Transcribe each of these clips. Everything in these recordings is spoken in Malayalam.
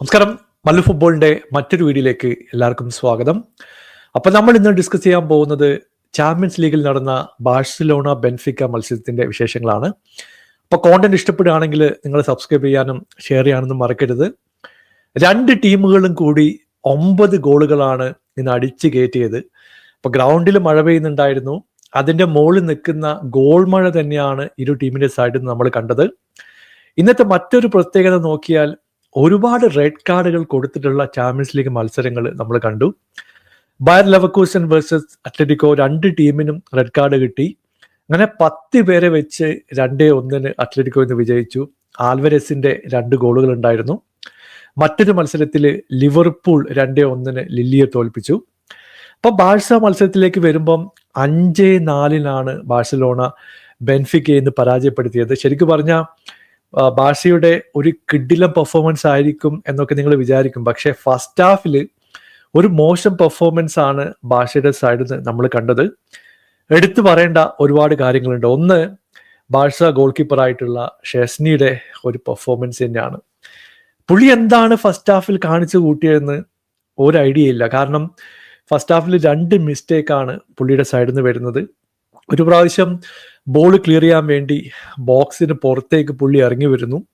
നമസ്കാരം. മല്ലു ഫുട്ബോളിന്റെ മറ്റൊരു വീഡിയോയിലേക്ക് എല്ലാവർക്കും സ്വാഗതം. അപ്പൊ നമ്മൾ ഇന്ന് ഡിസ്കസ് ചെയ്യാൻ പോകുന്നത് ചാമ്പ്യൻസ് ലീഗിൽ നടന്ന ബാഴ്സലോണ ബെൻഫിക്ക മത്സരത്തിന്റെ വിശേഷങ്ങളാണ്. അപ്പൊ കോണ്ടന്റ് ഇഷ്ടപ്പെടുകയാണെങ്കിൽ നിങ്ങൾ സബ്സ്ക്രൈബ് ചെയ്യാനും ഷെയർ ചെയ്യാനൊന്നും മറക്കരുത്. രണ്ട് ടീമുകളും കൂടി ഒമ്പത് ഗോളുകളാണ് ഇന്ന് അടിച്ചു കയറ്റിയത്. അപ്പൊ ഗ്രൗണ്ടിൽ മഴ പെയ്യുന്നുണ്ടായിരുന്നു. അതിന്റെ മുകളിൽ നിൽക്കുന്ന ഗോൾ മഴ തന്നെയാണ് ഇരു ടീമിന്റെ സൈഡിൽ നിന്ന് നമ്മൾ കണ്ടത്. ഇന്നത്തെ മറ്റൊരു പ്രത്യേകത നോക്കിയാൽ ഒരുപാട് റെഡ് കാർഡുകൾ കൊടുത്തിട്ടുള്ള ചാമ്പ്യൻസ് ലീഗ് മത്സരങ്ങൾ നമ്മൾ കണ്ടു. ബയർ ലവക്കൂസൻ വേഴ്സസ് അത്ലറ്റിക്കോ രണ്ട് ടീമിനും റെഡ് കാർഡ് കിട്ടി. അങ്ങനെ പത്ത് പേരെ വെച്ച് രണ്ടേ ഒന്നിന് അത്ലറ്റിക്കോ ഇന്ന് വിജയിച്ചു. ആൽവരസിന്റെ രണ്ട് ഗോളുകൾ ഉണ്ടായിരുന്നു. മറ്റൊരു മത്സരത്തിൽ ലിവർപൂൾ രണ്ടേ ഒന്നിന് ലില്ലിയെ തോൽപ്പിച്ചു. അപ്പൊ ബാഴ്സ മത്സരത്തിലേക്ക് വരുമ്പം അഞ്ചേ നാലിനാണ് ബാഴ്സലോണ ബെൻഫിക്കയെ ഇന്ന് പരാജയപ്പെടുത്തിയത്. ശരിക്കും പറഞ്ഞാൽ ബാഴ്സയുടെ ഒരു കിഡിലം പെർഫോമൻസ് ആയിരിക്കും എന്നൊക്കെ നിങ്ങൾ വിചാരിക്കും. പക്ഷേ ഫസ്റ്റ് ഹാഫിൽ ഒരു മോശം പെർഫോമൻസ് ആണ് ബാഴ്സയുടെ സൈഡിൽ നിന്ന് നമ്മൾ കണ്ടത്. എടുത്തു പറയേണ്ട ഒരുപാട് കാര്യങ്ങളുണ്ട്. ഒന്ന് ബാഴ്സ ഗോൾ കീപ്പർ ആയിട്ടുള്ള ഷെസ്നിയുടെ ഒരു പെർഫോമൻസ് തന്നെയാണ്. പുള്ളി എന്താണ് ഫസ്റ്റ് ഹാഫിൽ കാണിച്ചു കൂട്ടിയതെന്ന് ഒരു ഐഡിയ ഇല്ല. കാരണം ഫസ്റ്റ് ഹാഫിൽ രണ്ട് മിസ്റ്റേക്കാണ് പുള്ളിയുടെ സൈഡിൽ നിന്ന് വരുന്നത്. ഒരു പ്രാവശ്യം ബോൾ ക്ലിയർ ചെയ്യാൻ വേണ്ടി ബോക്സിന് പുറത്തേക്ക് പുള്ളി ഇറങ്ങി വരുന്നു.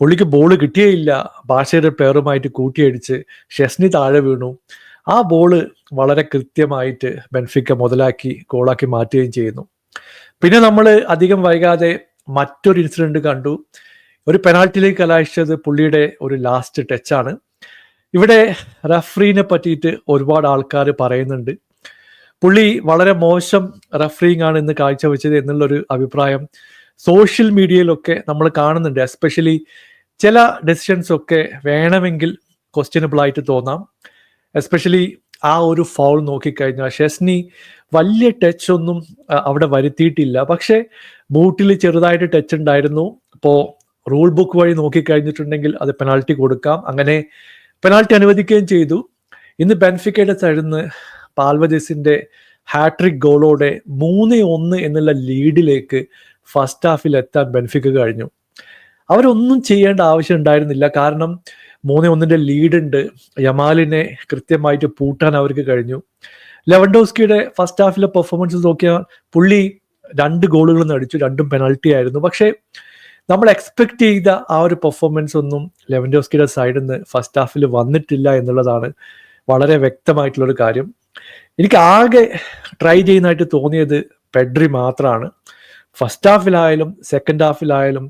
പുള്ളിക്ക് ബോൾ കിട്ടിയേയില്ല. ബാഷയുടെ പ്ലെയറുമായിട്ട് കൂട്ടിയടിച്ച് ഷെസ്നി താഴെ വീണു. ആ ബോൾ വളരെ കൃത്യമായിട്ട് ബെൻഫിക്ക മുതലാക്കി ഗോളാക്കി മാറ്റുകയും ചെയ്യുന്നു. പിന്നെ നമ്മൾ അധികം വൈകാതെ മറ്റൊരു ഇൻസിഡന്റ് കണ്ടു. ഒരു പെനാൾട്ടിയിലേക്ക് കലാശിച്ചത് പുള്ളിയുടെ ഒരു ലാസ്റ്റ് ടച്ചാണ് ഇവിടെ റഫറീനെ പറ്റിയിട്ട് ഒരുപാട് ആൾക്കാർ പറയുന്നുണ്ട്. പുള്ളി വളരെ മോശം റഫറിങ് ആണ് ഇന്ന് കാഴ്ചവെച്ചത് എന്നുള്ളൊരു അഭിപ്രായം. സോഷ്യൽ മീഡിയയിലൊക്കെ നമ്മൾ കാണുന്നുണ്ട്. എസ്പെഷ്യലി ചില ഡെസിഷൻസ് ഒക്കെ വേണമെങ്കിൽ ക്വസ്റ്റ്യനബിൾ ആയിട്ട് തോന്നാം. എസ്പെഷ്യലി ആ ഒരു ഫൗൾ നോക്കിക്കഴിഞ്ഞാൽ ഷെസ്നി വലിയ ടച്ച് ഒന്നും അവിടെ വരുത്തിയിട്ടില്ല. പക്ഷേ ബൂട്ടിൽ ചെറുതായിട്ട് ടച്ച് ഉണ്ടായിരുന്നു. അപ്പോൾ റൂൾ ബുക്ക് വഴി നോക്കിക്കഴിഞ്ഞിട്ടുണ്ടെങ്കിൽ അത് പെനാൾട്ടി കൊടുക്കാം. അങ്ങനെ പെനാൾട്ടി അനുവദിക്കുകയും ചെയ്തു. ഇന്ന് ബെൻഫിക്കയുടെ നിന്ന് പാൽവജസിന്റെ ഹാട്രിക് ഗോളോടെ മൂന്ന് ഒന്ന് എന്നുള്ള ലീഡിലേക്ക് ഫസ്റ്റ് ഹാഫിൽ എത്താൻ ബെൻഫിക്ക് കഴിഞ്ഞു. അവരൊന്നും ചെയ്യേണ്ട ആവശ്യം ഉണ്ടായിരുന്നില്ല. കാരണം മൂന്ന് ഒന്നിന്റെ ലീഡ് ഉണ്ട്. യമാലിനെ കൃത്യമായിട്ട് പൂട്ടാൻ അവർക്ക് കഴിഞ്ഞു. ലെവൻഡോസ്കിയുടെ ഫസ്റ്റ് ഹാഫിലെ പെർഫോമൻസ് നോക്കിയാൽ പുള്ളി രണ്ട് ഗോളുകൾ അടിച്ചു രണ്ടും പെനാൾട്ടി ആയിരുന്നു. പക്ഷേ നമ്മൾ എക്സ്പെക്ട് ചെയ്ത ആ ഒരു പെർഫോമൻസ് ഒന്നും ലെവൻഡോസ്കിയുടെ സൈഡിൽ നിന്ന് ഫസ്റ്റ് ഹാഫിൽ വന്നിട്ടില്ല എന്നുള്ളതാണ് വളരെ വ്യക്തമായിട്ടുള്ള ഒരു കാര്യം. എനിക്ക് ആകെ ട്രൈ ചെയ്യുന്നതായിട്ട് തോന്നിയത് പെഡ്രി മാത്രമാണ് ഫസ്റ്റ് ഹാഫിലായാലും സെക്കൻഡ് ഹാഫിലായാലും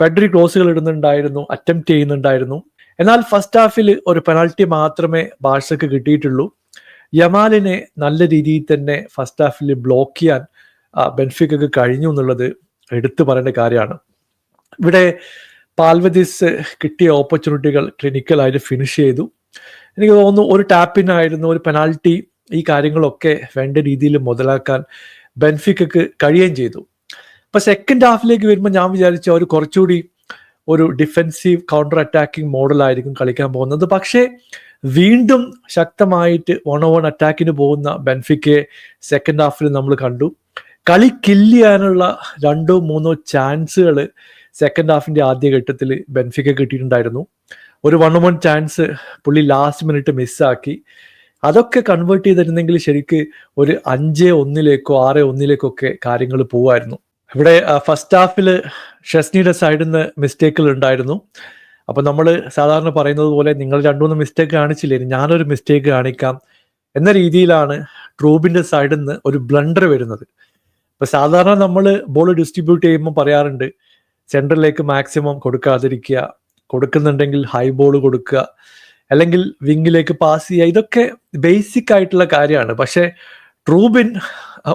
പെഡ്രി ക്ലോസുകൾ ഇടുന്നുണ്ടായിരുന്നു അറ്റംപ്റ്റ് ചെയ്യുന്നുണ്ടായിരുന്നു. എന്നാൽ ഫസ്റ്റ് ഹാഫിൽ ഒരു പെനാൾട്ടി മാത്രമേ ബാഴ്സക്ക് കിട്ടിയിട്ടുള്ളൂ. യമാലിനെ നല്ല രീതിയിൽ തന്നെ ഫസ്റ്റ് ഹാഫിൽ ബ്ലോക്ക് ചെയ്യാൻ ബെൻഫിക്കക്ക് കഴിഞ്ഞു എന്നുള്ളത് എടുത്തു പറയേണ്ട കാര്യമാണ്. ഇവിടെ പാൽവതിസ് കിട്ടിയ ഓപ്പർച്യൂണിറ്റികൾ ക്ലിനിക്കലായിട്ട് ഫിനിഷ് ചെയ്തു. എനിക്ക് തോന്നുന്നു ഒരു ടാപ്പിനായിരുന്നു ഒരു പെനാൽറ്റി ഈ കാര്യങ്ങളൊക്കെ വേണ്ട രീതിയിൽ മുതലാക്കാൻ ബെൻഫിക്കക്ക് കഴിയുകയും ചെയ്തു. അപ്പൊ സെക്കൻഡ് ഹാഫിലേക്ക് വരുമ്പോൾ ഞാൻ വിചാരിച്ചു അവർ കുറച്ചുകൂടി ഒരു ഡിഫെൻസീവ് കൗണ്ടർ അറ്റാക്കിംഗ് മോഡലായിരിക്കും കളിക്കാൻ പോകുന്നത്. പക്ഷേ വീണ്ടും ശക്തമായിട്ട് വൺ ഓൺ അറ്റാക്കിന് പോകുന്ന ബെൻഫിക്കയെ സെക്കൻഡ് ഹാഫിൽ നമ്മൾ കണ്ടു. കളി കില്ല് ചെയ്യാനുള്ള രണ്ടോ മൂന്നോ ചാൻസുകൾ സെക്കൻഡ് ഹാഫിന്റെ ആദ്യ ഘട്ടത്തിൽ ബെൻഫിക്ക കിട്ടിയിട്ടുണ്ടായിരുന്നു. ഒരു വൺ വൺ ചാൻസ് പുള്ളി ലാസ്റ്റ് മിനിറ്റ് മിസ്സാക്കി അതൊക്കെ കൺവേർട്ട് ചെയ്തിരുന്നെങ്കിൽ ശരിക്ക് ഒരു അഞ്ച് ഒന്നിലേക്കോ ആറ് ഒന്നിലേക്കോ ഒക്കെ കാര്യങ്ങൾ പോവായിരുന്നു. ഇവിടെ ഫസ്റ്റ് ഹാഫിൽ ഷെസ്നിയുടെ സൈഡിൽ നിന്ന് മിസ്റ്റേക്കുകൾ ഉണ്ടായിരുന്നു. അപ്പൊ നമ്മൾ സാധാരണ പറയുന്നത് പോലെ നിങ്ങൾ രണ്ടുമൂന്ന് മിസ്റ്റേക്ക് കാണിച്ചില്ലേ ഞാനൊരു മിസ്റ്റേക്ക് കാണിക്കാം എന്ന രീതിയിലാണ് ട്രൂബിന്റെ സൈഡിൽ നിന്ന് ഒരു ബ്ലണ്ടർ വരുന്നത്. ഇപ്പൊ സാധാരണ നമ്മൾ ബോൾ ഡിസ്ട്രിബ്യൂട്ട് ചെയ്യുമ്പോൾ പറയാറുണ്ട് സെൻട്രലിലേക്ക് മാക്സിമം കൊടുക്കാതിരിക്കുക കൊടുക്കുന്നുണ്ടെങ്കിൽ ഹൈ ബോൾ കൊടുക്കുക. അല്ലെങ്കിൽ വിങ്ങിലേക്ക് പാസ് ചെയ്യുക ഇതൊക്കെ ബേസിക് ആയിട്ടുള്ള കാര്യമാണ്. പക്ഷെ ട്രൂബിൻ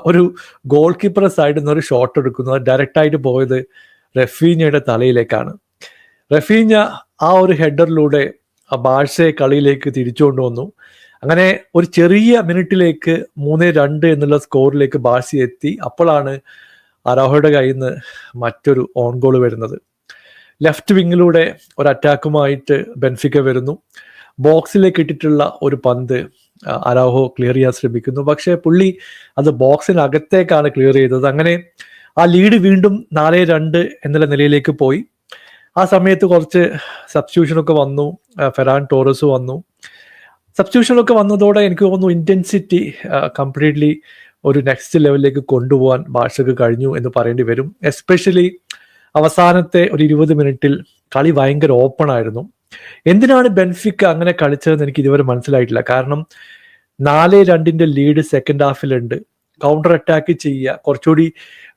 ഒരു ഗോൾ കീപ്പറെ സൈഡിൽ നിന്ന് ഒരു ഷോട്ട് എടുക്കുന്നു. ഡയറക്റ്റ് ആയിട്ട് പോയത് റഫീഞ്ഞയുടെ തലയിലേക്കാണ്. റഫീഞ്ഞ ആ ഒരു ഹെഡറിലൂടെ ആ ബാഴ്സയെ കളിയിലേക്ക് തിരിച്ചുകൊണ്ട് വന്നു. അങ്ങനെ ഒരു ചെറിയ മിനിറ്റിലേക്ക് മൂന്ന് രണ്ട് എന്നുള്ള സ്കോറിലേക്ക് ബാഴ്സി എത്തി. അപ്പോഴാണ് അരോഹയുടെ കയ്യിൽ നിന്ന് മറ്റൊരു ഓൺ ഗോൾ വരുന്നത്. ലെഫ്റ്റ് വിങ്ങിലൂടെ ഒരു അറ്റാക്കുമായിട്ട് ബെൻഫിക്ക വരുന്നു. ബോക്സിലേക്ക് ഇട്ടിട്ടുള്ള ഒരു പന്ത് അരാഹോ ക്ലിയർ ചെയ്യാൻ ശ്രമിക്കുന്നു. പക്ഷേ പുള്ളി അത് ബോക്സിനകത്തേക്കാണ് ക്ലിയർ ചെയ്തത്. അങ്ങനെ ആ ലീഡ് വീണ്ടും നാല് രണ്ട് എന്നുള്ള നിലയിലേക്ക് പോയി. ആ സമയത്ത് കുറച്ച് സബ്സ്റ്റിറ്റ്യൂഷനൊക്കെ വന്നു. ഫെറാൻ ടോറസ് വന്നു. സബ്സ്റ്റിറ്റ്യൂഷനൊക്കെ വന്നതോടെ എനിക്ക് തോന്നുന്നു ഇന്റൻസിറ്റി കംപ്ലീറ്റ്ലി ഒരു നെക്സ്റ്റ് ലെവലിലേക്ക് കൊണ്ടുപോകാൻ ഭാഷക്ക് കഴിഞ്ഞു എന്ന് പറയേണ്ടി വരും. എസ്പെഷ്യലി അവസാനത്തെ ഒരു ഇരുപത് മിനിറ്റിൽ കളി ഭയങ്കര ഓപ്പൺ ആയിരുന്നു. എന്തിനാണ് ബെൻഫിക്ക അങ്ങനെ കളിച്ചതെന്ന് എനിക്ക് ഇതുവരെ മനസ്സിലായിട്ടില്ല. കാരണം നാല് രണ്ടിന്റെ ലീഡ് സെക്കൻഡ് ഹാഫിലുണ്ട് കൗണ്ടർ അറ്റാക്ക് ചെയ്യുക. കുറച്ചുകൂടി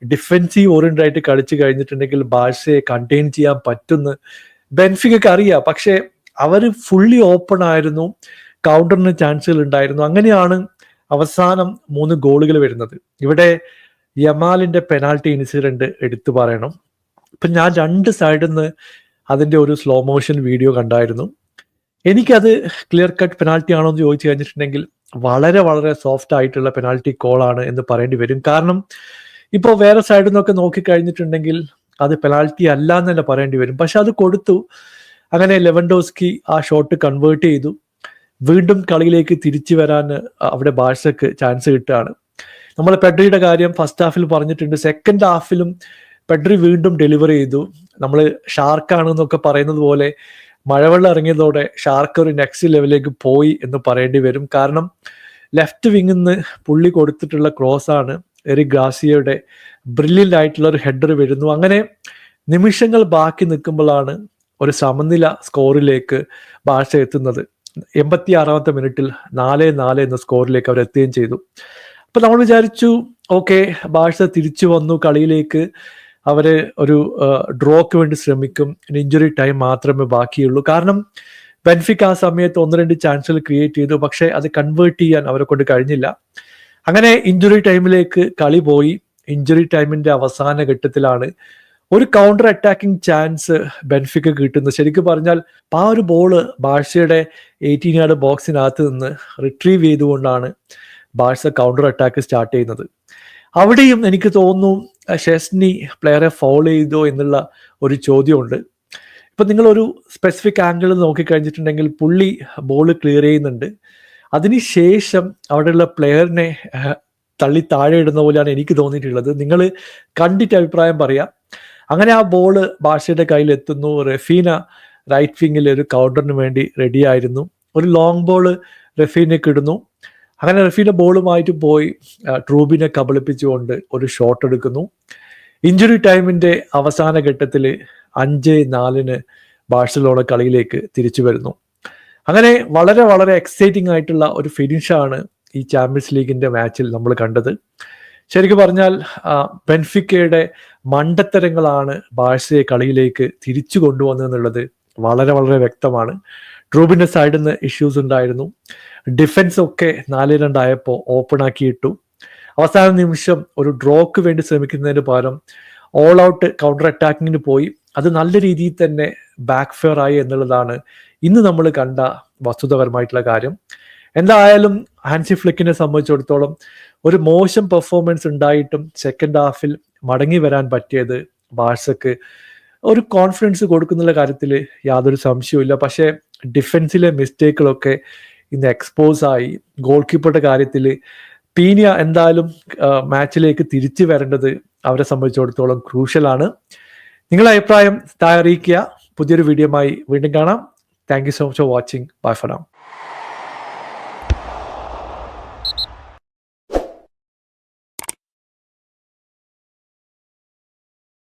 ഡിഫെൻസീവ് ഓറിയന്റഡ് ആയിട്ട് കളിച്ചു കഴിഞ്ഞിട്ടുണ്ടെങ്കിൽ ബാഴ്സയെ കണ്ടെയ്ൻ ചെയ്യാൻ പറ്റുന്ന ബെൻഫിക്കൊക്കെ അറിയാം. പക്ഷേ അവർ ഫുള്ളി ഓപ്പൺ ആയിരുന്നു. കൗണ്ടറിന് ചാൻസുകൾ ഉണ്ടായിരുന്നു. അങ്ങനെയാണ് അവസാനം മൂന്ന് ഗോളുകൾ വരുന്നത്. ഇവിടെ യമാലിന്റെ പെനാൽറ്റി ഇൻസിഡന്റ് എടുത്തു പറയണം. ഇപ്പൊ ഞാൻ രണ്ട് സൈഡിൽ നിന്ന് അതിന്റെ ഒരു സ്ലോ മോഷൻ വീഡിയോ കണ്ടായിരുന്നു. എനിക്കത് ക്ലിയർ കട്ട് പെനാൽറ്റി ആണോ എന്ന് ചോദിച്ചു കഴിഞ്ഞിട്ടുണ്ടെങ്കിൽ വളരെ വളരെ സോഫ്റ്റ് ആയിട്ടുള്ള പെനാൽറ്റി കോളാണ് എന്ന് പറയേണ്ടി വരും. കാരണം ഇപ്പോൾ വേറെ സൈഡിൽ നിന്നൊക്കെ നോക്കിക്കഴിഞ്ഞിട്ടുണ്ടെങ്കിൽ അത് പെനാൽറ്റി അല്ല എന്ന് തന്നെ പറയേണ്ടി വരും. പക്ഷെ അത് കൊടുത്തു. അങ്ങനെ ലെവൻഡോസ്കി ആ ഷോട്ട് കൺവേർട്ട് ചെയ്തു. വീണ്ടും കളിയിലേക്ക് തിരിച്ചു വരാൻ അവിടെ ബാഴ്സക്ക് ചാൻസ് കിട്ടുകയാണ്. നമ്മൾ പെഡ്രിയുടെ കാര്യം ഫസ്റ്റ് ഹാഫിൽ പറഞ്ഞിട്ടുണ്ട്. സെക്കൻഡ് ഹാഫിലും പെഡ്രി വീണ്ടും ഡെലിവറി ചെയ്തു. നമ്മൾ ഷാർക്കാണെന്നൊക്കെ പറയുന്നത് പോലെ മഴവെള്ളം ഇറങ്ങിയതോടെ ഷാർക്ക് ഒരു നെക്സ്റ്റ് ലെവലിലേക്ക് പോയി എന്ന് പറയേണ്ടി വരും. കാരണം ലെഫ്റ്റ് വിങ്ങിൽ നിന്ന് പുള്ളി കൊടുത്തിട്ടുള്ള ക്രോസ് ആണ് എറിക് ഗ്രാസിയയുടെ ബ്രില്യന്റ് ആയിട്ടുള്ള ഒരു ഹെഡർ വരുന്നു. അങ്ങനെ നിമിഷങ്ങൾ ബാക്കി നിൽക്കുമ്പോഴാണ് ഒരു സമനില സ്കോറിലേക്ക് ഭാഷ എത്തുന്നത്. എൺപത്തി ആറാമത്തെ മിനിറ്റിൽ നാല് നാല് എന്ന സ്കോറിലേക്ക് അവർ എത്തുകയും ചെയ്തു. അപ്പൊ നമ്മൾ വിചാരിച്ചു ഓക്കെ ഭാഷ തിരിച്ചു വന്നു കളിയിലേക്ക്. അവർ ഒരു ഡ്രോക്ക് വേണ്ടി ശ്രമിക്കും. ഇഞ്ചുറി ടൈം മാത്രമേ ബാക്കിയുള്ളൂ. കാരണം ബെൻഫിക് ആ സമയത്ത് ഒന്ന് രണ്ട് ചാൻസുകൾ ക്രിയേറ്റ് ചെയ്തു. പക്ഷേ അത് കൺവേർട്ട് ചെയ്യാൻ അവരെ കൊണ്ട് കഴിഞ്ഞില്ല. അങ്ങനെ ഇഞ്ചുറി ടൈമിലേക്ക് കളി പോയി. ഇഞ്ചുറി ടൈമിന്റെ അവസാന ഘട്ടത്തിലാണ് ഒരു കൗണ്ടർ അറ്റാക്കിംഗ് ചാൻസ് ബെൻഫിക്ക് കിട്ടുന്നത്. ശരിക്കും പറഞ്ഞാൽ ആ ഒരു ബോൾ ബാഴ്സയുടെ എയ്റ്റീൻ യാർഡ് ബോക്സിനകത്ത് നിന്ന് റിട്രീവ് ചെയ്തുകൊണ്ടാണ് ബാഴ്സ കൗണ്ടർ അറ്റാക്ക് സ്റ്റാർട്ട് ചെയ്യുന്നത്. അവിടെയും എനിക്ക് തോന്നുന്നു ഷെസ്നി പ്ലെയറെ ഫോളോ ചെയ്തോ എന്നുള്ള ഒരു ചോദ്യമുണ്ട്. ഇപ്പൊ നിങ്ങൾ ഒരു സ്പെസിഫിക് ആംഗിൾ നോക്കിക്കഴിഞ്ഞിട്ടുണ്ടെങ്കിൽ പുള്ളി ബോൾ ക്ലിയർ ചെയ്യുന്നുണ്ട്. അതിനുശേഷം അവിടെയുള്ള പ്ലെയറിനെ തള്ളി താഴെ ഇടുന്ന പോലെയാണ് എനിക്ക് തോന്നിയിട്ടുള്ളത്. നിങ്ങൾ കണ്ടിട്ട് അഭിപ്രായം പറയാം. അങ്ങനെ ആ ബോൾ ബാഷയുടെ കയ്യിൽ എത്തുന്നു. റഫീന റൈറ്റ് വിങ്ങിൽ ഒരു കൗണ്ടറിന് വേണ്ടി റെഡി ആയിരുന്നു. ഒരു ലോങ് ബോൾ റഫീനക്ക് ഇടുന്നു. അങ്ങനെ റഫീന ബോളുമായിട്ട് പോയി ട്രൂബിനെ കബളിപ്പിച്ചുകൊണ്ട് ഒരു ഷോട്ട് എടുക്കുന്നു. ഇഞ്ചുറി ടൈമിന്റെ അവസാന ഘട്ടത്തിൽ അഞ്ച് നാലിന് ബാഴ്സലോണ കളിയിലേക്ക് തിരിച്ചു വരുന്നു. അങ്ങനെ വളരെ വളരെ എക്സൈറ്റിംഗ് ആയിട്ടുള്ള ഒരു ഫിനിഷാണ് ഈ ചാമ്പ്യൻസ് ലീഗിന്റെ മാച്ചിൽ നമ്മൾ കണ്ടത്. ശരിക്കും പറഞ്ഞാൽ ബെൻഫിക്കയുടെ മണ്ടത്തരങ്ങളാണ് ബാഴ്സയെ കളിയിലേക്ക് തിരിച്ചു കൊണ്ടുവന്നതെന്നുള്ളത് വളരെ വളരെ വ്യക്തമാണ്. ട്രൂബിന്റെ സൈഡിൽ നിന്ന് ഇഷ്യൂസ് ഉണ്ടായിരുന്നു. ഡിഫൻസ് ഒക്കെ നാല് രണ്ടായപ്പോൾ ഓപ്പൺ ആക്കിയിട്ടു. അവസാന നിമിഷം ഒരു ഡ്രോക്ക് വേണ്ടി ശ്രമിക്കുന്നതിന് പകരം ഓൾ ഔട്ട് കൗണ്ടർ അറ്റാക്കിങ്ങിന് പോയി. അത് നല്ല രീതിയിൽ തന്നെ ബാക്ക് ഫെയർ ആയി എന്നുള്ളതാണ് ഇന്ന് നമ്മൾ കണ്ട വസ്തുതപരമായിട്ടുള്ള കാര്യം. എന്തായാലും ഹാൻസി ഫ്ലിക്കിനെ സംബന്ധിച്ചിടത്തോളം ഒരു മോശം പെർഫോമൻസ് ഉണ്ടായിട്ടും സെക്കൻഡ് ഹാഫിൽ മടങ്ങി വരാൻ പറ്റിയത് ബാഴ്സക്ക് ഒരു കോൺഫിഡൻസ് കൊടുക്കുന്ന കാര്യത്തിൽ യാതൊരു സംശയവും ഇല്ല പക്ഷേ ഡിഫൻസിലെ മിസ്റ്റേക്കുകളൊക്കെ ഇന്ന് എക്സ്പോസ് ആയി. ഗോൾ കീപ്പറുടെ കാര്യത്തിൽ പീനിയ എന്തായാലും മാച്ചിലേക്ക് തിരിച്ചു വരേണ്ടത് അവരെ സംബന്ധിച്ചിടത്തോളം ക്രൂഷ്യലാണ് നിങ്ങളുടെ അഭിപ്രായം താഴെ അറിയിക്കുക. പുതിയൊരു വീഡിയോയുമായി വീണ്ടും കാണാം. Thank you so much for watching bye for